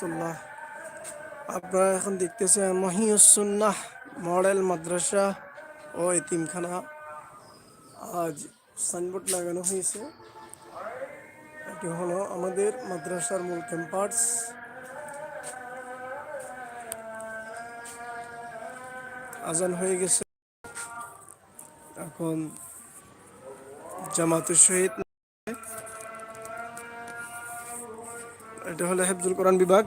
রহমতুল্লাহ। আপনারা এখন দেখতেছেন মহিউসুন্নাহ মডেল মাদ্রাসা ও এতিমখানা। আজ সাইনবোর্ড লাগানো হয়েছে। এটি হলো আমাদের মাদ্রাসার মূল ক্যাম্পাস। আজান হয়ে গেছে। এখন জামাতুর সহিত এটা হলো হেফজুল কোরআন বিভাগ।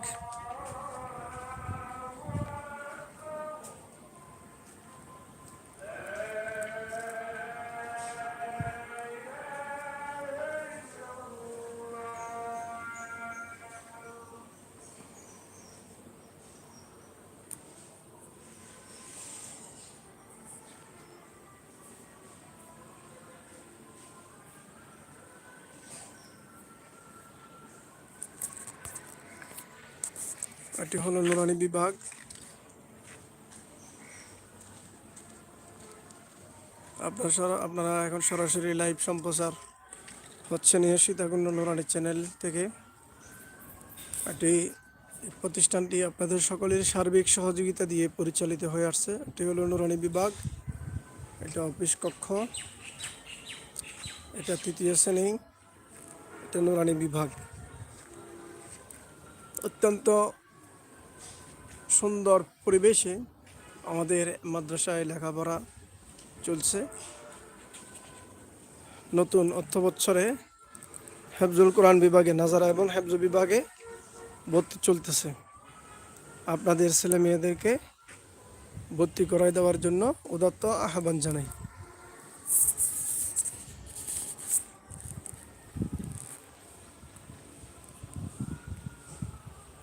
এটি হলো নুরানি বিভাগ। আপনার আপনারা এখন সরাসরি লাইভ সম্প্রচার হচ্ছে নিয়ে সীতাকুণ্ড নুরানি চ্যানেল থেকে। এটি প্রতিষ্ঠানটি আপনাদের সকলের সার্বিক সহযোগিতা দিয়ে পরিচালিত হয়ে আসছে। এটি হলো নুরানি বিভাগ। এটা অফিস কক্ষ। এটা তৃতীয় শ্রেণি। এটা নুরানি বিভাগ। অত্যন্ত সুন্দর পরিবেশে আমাদের মাদ্রাসায় লেখাপড়া চলছে। নতুন অর্থবৎসরে হেফজুল কোরআন বিভাগে, নাজারা এবং হেফজু বিভাগে ভর্তি চলতেছে। আপনাদের ছেলে মেয়েদেরকে ভর্তি করাই দেওয়ার জন্য উদাত্ত আহ্বান জানাই।